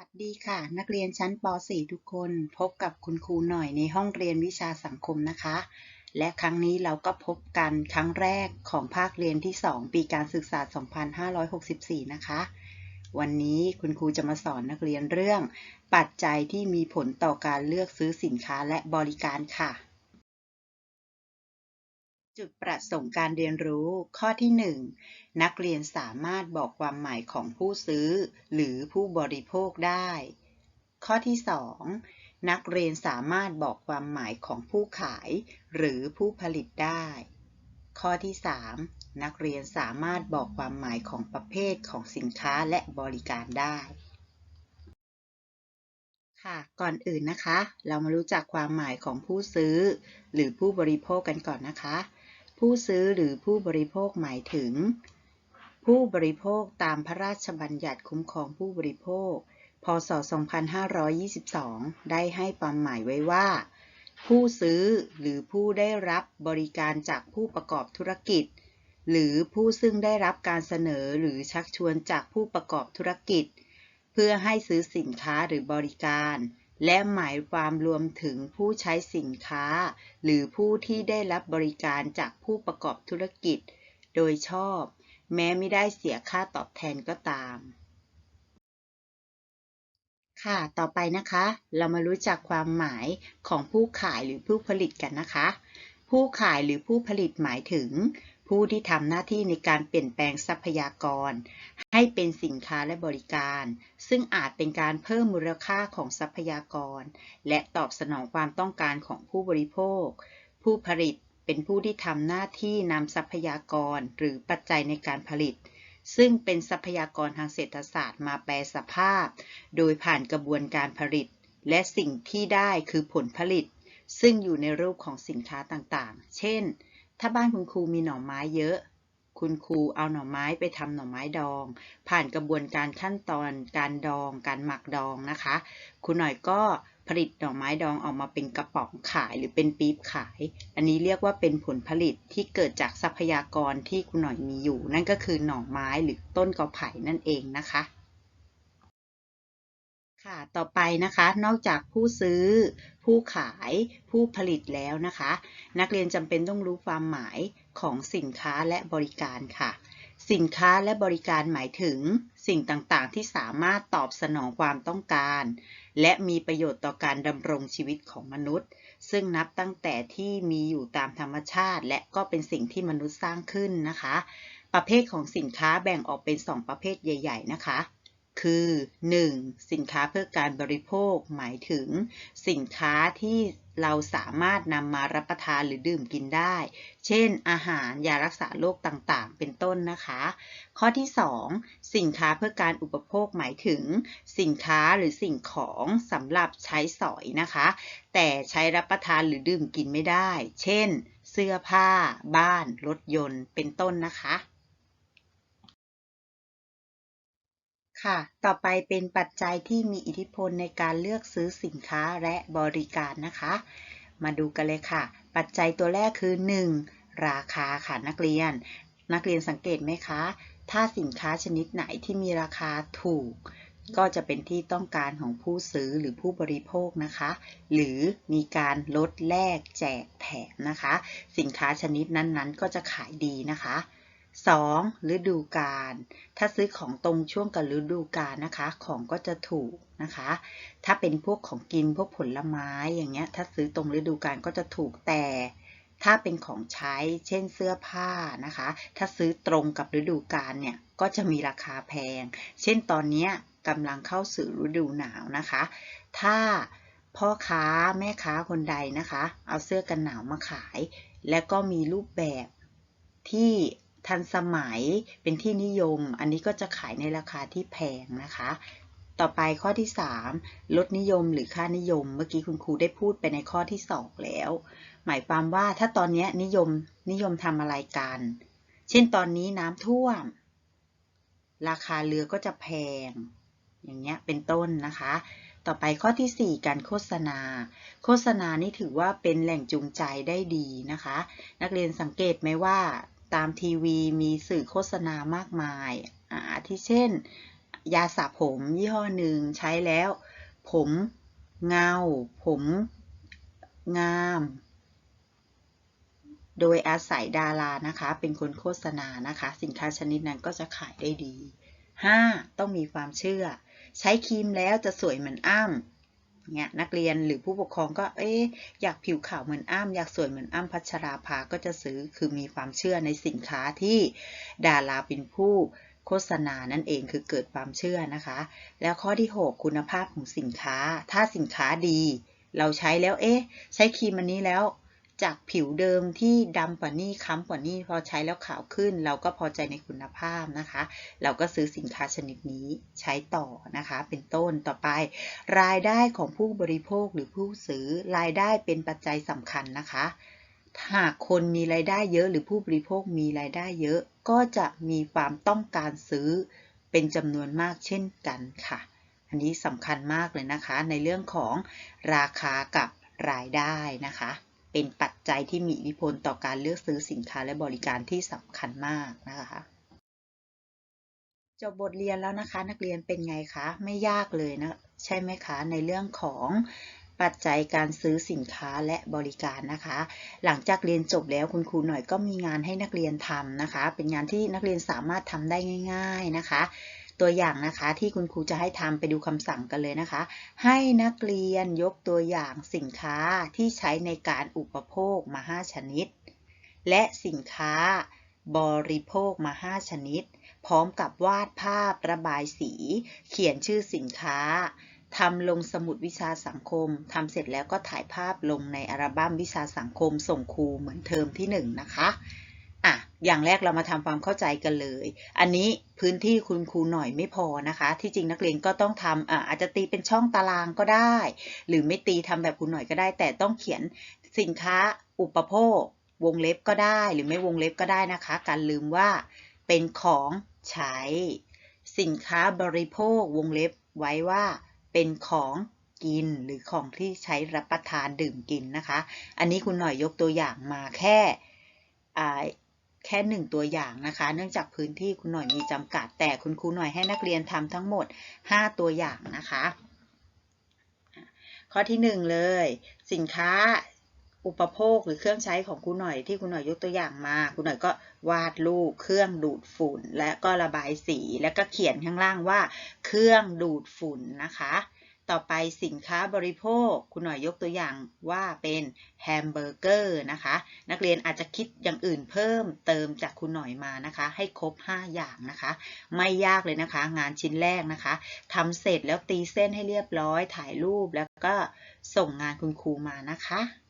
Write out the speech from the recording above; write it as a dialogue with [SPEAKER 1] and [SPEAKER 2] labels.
[SPEAKER 1] วัสดีค่ะ นักเรียนชั้นป .4 ทุกคน พบกับคุณครูหน่อยในห้องเรียนวิชาสังคมนะคะ และครั้งนี้เราก็พบกันครั้งแรกของภาคเรียนที่ 2 ปีการศึกษา 2564 นะคะ วันนี้คุณครูจะมาสอนนักเรียนเรื่อง ปัจจัยที่มีผลต่อการเลือกซื้อสินค้าและบริการค่ะ จุดประสงค์การเรียนรู้ ข้อที่ 1 นักเรียนสามารถบอกความหมายของผู้ซื้อ หรือผู้บริโภคได้ ข้อที่ 2 นักเรียนสามารถบอกความหมายของผู้ขาย หรือผู้ผลิตได้ ข้อที่ 3 นักเรียนสามารถบอกความหมายของประเภทของสินค้าและบริการได้ ค่ะ ก่อนอื่นนะคะ เรามารู้จักความหมายของผู้ซื้อ หรือผู้บริโภคกันก่อนนะคะ ผู้ซื้อหรือผู้บริโภคหมายถึง ผู้บริโภคตามพระราชบัญญัติคุ้มครองผู้บริโภค พศ 2522 ได้ให้ความหมายไว้ว่า ผู้ซื้อหรือผู้ได้รับบริการจากผู้ประกอบธุรกิจ หรือผู้ซึ่งได้รับการเสนอหรือชักชวนจากผู้ประกอบธุรกิจ เพื่อให้ซื้อสินค้าหรือบริการ และหมายความรวมถึงผู้ใช้สินค้า หรือผู้ที่ได้รับบริการจากผู้ประกอบธุรกิจ โดยชอบ แม้ไม่ได้เสียค่าตอบแทนก็ตาม ค่ะ ต่อไปนะคะ เรามารู้จักความหมายของผู้ขายหรือผู้ผลิตกันนะคะ ผู้ขายหรือผู้ผลิตหมายถึง ผู้ที่ทำหน้าที่ในการเปลี่ยนแปลงทรัพยากร ให้เป็นสินค้าและบริการ ซึ่งอาจเป็นการเพิ่มมูลค่าของทรัพยากร และตอบสนองความต้องการของผู้บริโภค ผู้ผลิตเป็นผู้ที่ทำหน้าที่นำทรัพยากรหรือปัจจัยในการผลิต ซึ่งเป็นทรัพยากรทางเศรษฐศาสตร์มาแปลสภาพ โดยผ่านกระบวนการผลิต และสิ่งที่ได้คือผลผลิต ซึ่งอยู่ในรูปของสินค้าต่างๆ เช่น ถ้าบ้านคุณครูมีหน่อไม้เยอะ คุณครูเอาหน่อไม้ไปทำหน่อไม้ดอง ผ่านกระบวนการขั้นตอนการดอง การหมักดองนะคะ คุณหน่อยก็ผลิตหน่อไม้ดองออกมาเป็นกระป๋องขายหรือเป็นปี๊บขาย อันนี้เรียกว่าเป็นผลผลิตที่เกิดจากทรัพยากรที่คุณหน่อยมีอยู่ นั่นก็คือหน่อไม้หรือต้นกอไผ่นั่นเองนะคะ ค่ะ ต่อไปนะคะ นอกจากผู้ซื้อ ผู้ขาย ผู้ผลิตแล้วนะคะ นักเรียนจำเป็นต้องรู้ความหมายของสินค้าและบริการค่ะ สินค้าและบริการหมายถึง สิ่งต่างๆ ที่สามารถตอบสนองความต้องการ และมีประโยชน์ต่อการดำรงชีวิตของมนุษย์ ซึ่งนับตั้งแต่ที่มีอยู่ตามธรรมชาติ และก็เป็นสิ่งที่มนุษย์สร้างขึ้นนะคะ ประเภทของสินค้าแบ่งออกเป็น 2 ประเภทใหญ่ ๆ นะคะ คือ 1. สินค้าเพื่อการบริโภค หมายถึง สินค้าที่เราสามารถนำมารับประทานหรือดื่มกินได้ เช่น อาหารยารักษาโรคต่างๆ เป็นต้นนะคะ ข้อที่ 2 สินค้าเพื่อการอุปโภคหมายถึง สินค้าหรือสิ่งของสำหรับใช้สอยนะคะ แต่ใช้รับประทานหรือดื่มกินไม่ได้ เช่น เสื้อผ้า บ้าน รถยนต์ เป็นต้นนะคะ ค่ะ ต่อไปเป็นปัจจัยที่มีอิทธิพลในการเลือกซื้อสินค้าและบริการนะคะ มาดูกันเลยค่ะ ปัจจัยตัวแรกคือ 1. ราคาค่ะนักเรียน นักเรียนสังเกตไหมคะ ถ้าสินค้าชนิดไหนที่มีราคาถูก ก็จะเป็นที่ต้องการของผู้ซื้อหรือผู้บริโภคนะคะ หรือมีการลดแลกแจกแถมนะคะ สินค้าชนิดนั้นๆ ก็จะขายดีนะคะ 2. ฤดูกาล ถ้าซื้อของตรงช่วงกับฤดูกาลนะคะ ของก็จะถูกนะคะ ถ้าเป็นพวกของกินพวกผลไม้อย่างเงี้ย ถ้าซื้อตรงฤดูกาลก็จะถูกแต่ ถ้าเป็นของใช้ เช่นเสื้อผ้านะคะ ถ้าซื้อตรงกับฤดูกาลเนี่ย ก็จะมีราคาแพง เช่นตอนนี้กำลังเข้าสู่ฤดูหนาวนะคะ ถ้าพ่อค้าแม่ค้าคนใดนะคะ เอาเสื้อกันหนาวมาขาย และก็มีรูปแบบที่ ทันสมัยเป็นที่นิยม อันนี้ก็จะขายในราคาที่แพงนะคะ ต่อไปข้อที่ 3 ลดนิยมหรือค่านิยม เมื่อกี้คุณครูได้พูดไปในข้อที่ 2 แล้ว หมายความว่าถ้าตอนนี้นิยมนิยมทำอะไรกัน เช่นตอนนี้น้ำท่วม ราคาเรือก็จะแพง อย่างเงี้ยเป็นต้นนะคะต่อไปข้อที่ 4 การโฆษณา โฆษณานี่ถือว่าเป็นแหล่งจูงใจได้ดีนะคะ นักเรียนสังเกตไหมว่า ตามทีวีมีสื่อโฆษณามากมายอาที่เช่น ยาสระผมยี่ห้อหนึ่งใช้แล้ว ผมเงา ผมงาม โดยอาศัยดารานะคะ เป็นคนโฆษณานะคะ สินค้าชนิดนั้นก็จะขายได้ดี 5. ต้องมีความเชื่อ ใช้ครีมแล้วจะสวยเหมือนอ้ำ เนี่ยนักเรียนหรือผู้ปกครองก็เอ๊ะอยากผิวขาวเหมือนอ้ำอยากสวยเหมือนอ้ำพัชราภาก็จะซื้อคือมีความเชื่อในสินค้าที่ดาราเป็นผู้โฆษณานั่นเองคือเกิดความเชื่อนะคะ แล้วข้อที่ 6 คุณภาพของสินค้า ถ้าสินค้าดี เราใช้แล้วเอ๊ะ ใช้ครีมอันนี้แล้ว จากผิวเดิมที่ดำกว่านี้ค้ำกว่านี้พอใช้แล้วขาวขึ้น เราก็พอใจในคุณภาพนะคะ เราก็ซื้อสินค้าชนิดนี้ใช้ต่อนะคะ เป็นต้นต่อไป รายได้ของผู้บริโภคหรือผู้ซื้อรายได้เป็นปัจจัยสำคัญนะคะหากคนมีรายได้เยอะหรือผู้บริโภคมีรายได้เยอะ ก็จะมีความต้องการซื้อเป็นจำนวนมากเช่นกันค่ะ อันนี้สำคัญมากเลยนะคะ ในเรื่องของราคากับรายได้นะคะ เป็นปัจจัยที่มีอิทธิพลต่อการเลือกซื้อสินค้าและบริการที่สำคัญมากนะคะจบบทเรียนแล้วนะคะ นักเรียนเป็นไงคะไม่ยากเลยนะใช่ไหมคะในเรื่องของปัจจัยการซื้อสินค้าและบริการนะคะ หลังจากเรียนจบแล้วคุณครูหน่อยก็มีงานให้นักเรียนทำนะคะ เป็นงานที่นักเรียนสามารถทำได้ง่าย ๆนะคะ ตัวอย่างนะคะที่คุณครูจะให้ทำไปดูคำสั่งกันเลยนะคะ ให้นักเรียนยกตัวอย่างสินค้าที่ใช้ในการอุปโภคมา 5 ชนิด และสินค้าบริโภคมา 5 ชนิด พร้อมกับวาดภาพระบายสี เขียนชื่อสินค้าทำลงสมุดวิชาสังคม ทำเสร็จแล้วก็ถ่ายภาพลงในอัลบั้มวิชาสังคมส่งครูเหมือนเทอมที่ 1นนะคะ อย่างแรกเรามาทำความเข้าใจกันเลย อันนี้พื้นที่คุณครูหน่อยไม่พอนะคะ ที่จริงนักเรียนก็ต้องทำอะอาจจะตีเป็นช่องตารางก็ได้ หรือไม่ตีทำแบบคุณหน่อยก็ได้ แต่ต้องเขียนสินค้าอุปโภควงเล็บก็ได้หรือไม่วงเล็บก็ได้นะคะ การลืมว่าเป็นของใช้ สินค้าบริโภควงเล็บไว้ว่าเป็นของกินหรือของที่ใช้รับประทานดื่มกินนะคะ อันนี้คุณหน่อยยกตัวอย่างมาแค่ แค่หนึ่งตัวอย่างนะคะ เนื่องจากพื้นที่คุณหน่อยมีจำกัด แต่คุณครูหน่อยให้นักเรียนทำทั้งหมด 5 ตัวอย่างนะคะ ข้อที่ 1 เลย สินค้าอุปโภคหรือเครื่องใช้ของคุณหน่อยที่คุณหน่อยยกตัวอย่างมาคุณหน่อยก็วาดรูปเครื่องดูดฝุ่น และก็ระบายสี แล้วก็เขียนข้างล่างว่า เครื่องดูดฝุ่นนะคะ ต่อไปสินค้าบริโภค คุณหน่อยยกตัวอย่างว่าเป็นแฮมเบอร์เกอร์นะคะ นักเรียนอาจจะคิดอย่างอื่นเพิ่มเติมจากคุณหน่อยมานะคะ ให้ครบ 5 อย่างนะคะ ไม่ยากเลยนะคะ งานชิ้นแรกนะคะทำเสร็จแล้วตีเส้นให้เรียบร้อยถ่ายรูปแล้วก็ส่งงานคุณครูมานะคะ